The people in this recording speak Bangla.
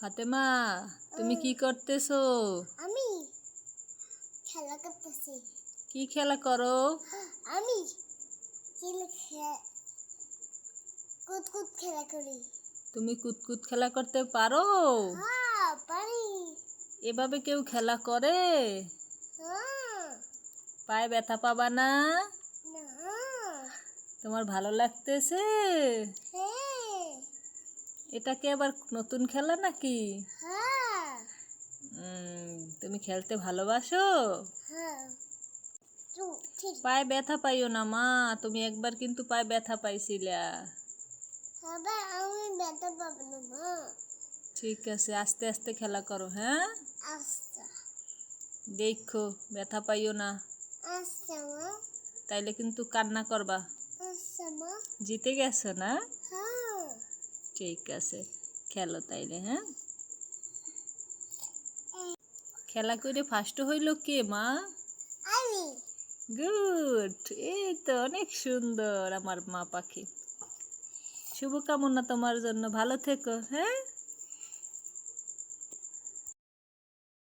ফাতেমা তুমি কি করতেছো? আমি খেলা করতেছি। কি খেলা করো? আমি কুতকুত খেলা করি। তুমি কুতকুত খেলা করতে পারো? হ্যাঁ পারি। এভাবে কেউ খেলা করে? হ্যাঁ। পায়ে ব্যথা পাবা না? না। তোমার ভালো লাগতেছে? হ্যাঁ। এটা কি আবার নতুন খেলা নাকি? হ্যাঁ। তুমি খেলতে ভালোবাসো? হ্যাঁ। পায়ে ব্যথা পাইও না মা। তুমি একবার কিন্তু পায়ে ব্যথা পাইছিলা। আমি ব্যথা পাবো না মা। ঠিক আছে আস্তে আস্তে খেলা করো হ্যাঁ? আচ্ছা। দেখো ব্যথা পাইও না। আচ্ছা তাইলে কিন্তু কান্না করবা। আচ্ছা জিতে গেছো না? ঠিক আছে। খেলো তাইলে হ্যাঁ? খেলা করে ফার্স্ট হইল কে মা? গুড। এই তো অনেক সুন্দর আমার মা পাখি। শুভকামনা তোমার জন্য। ভালো থেকো হ্যাঁ?